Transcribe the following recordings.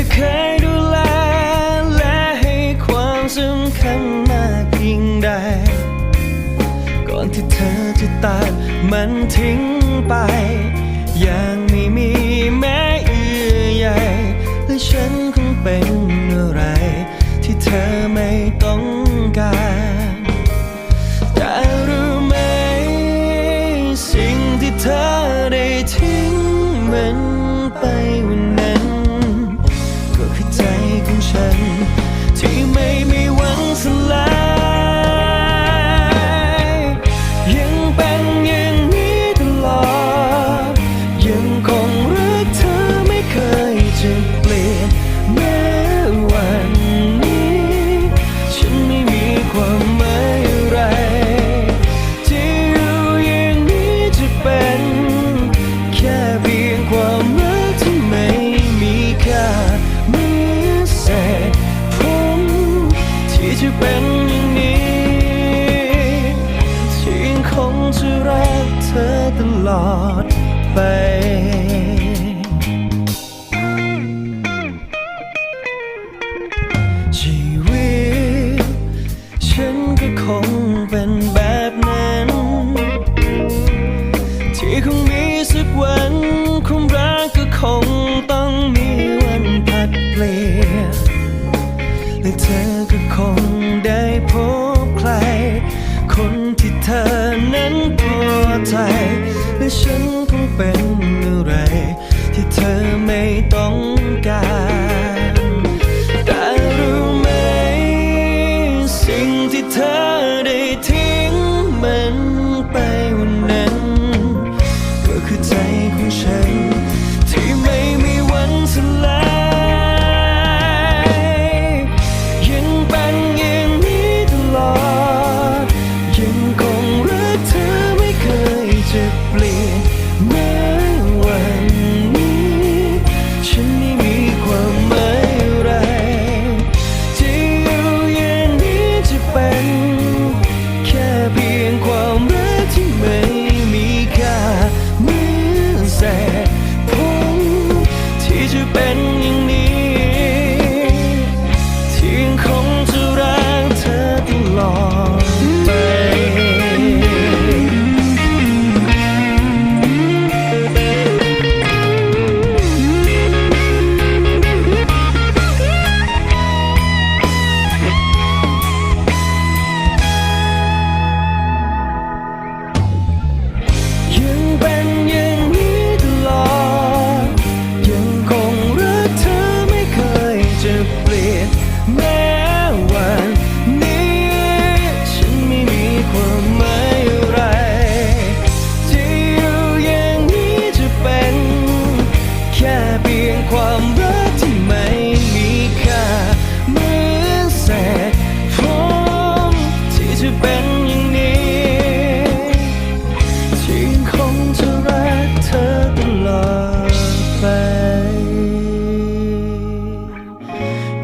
อเคยดูแล และให้ความสำคัญมากยิ่งใด ก่อนที่เธอจะตัดมันทิ้งไป เป็นอย่างนี้ที่ยังคงจะรักเธอตลอดไป ความรักที่ไม่มีค่าเหมือนแสงพร้องที่จะเป็นอย่างนี้ที่คงจะรักเธอตลอดไป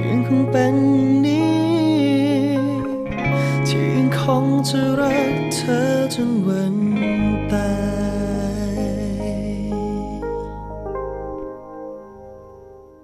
ยังคงเป็นนี้ที่คงจะรักเธอจนวัน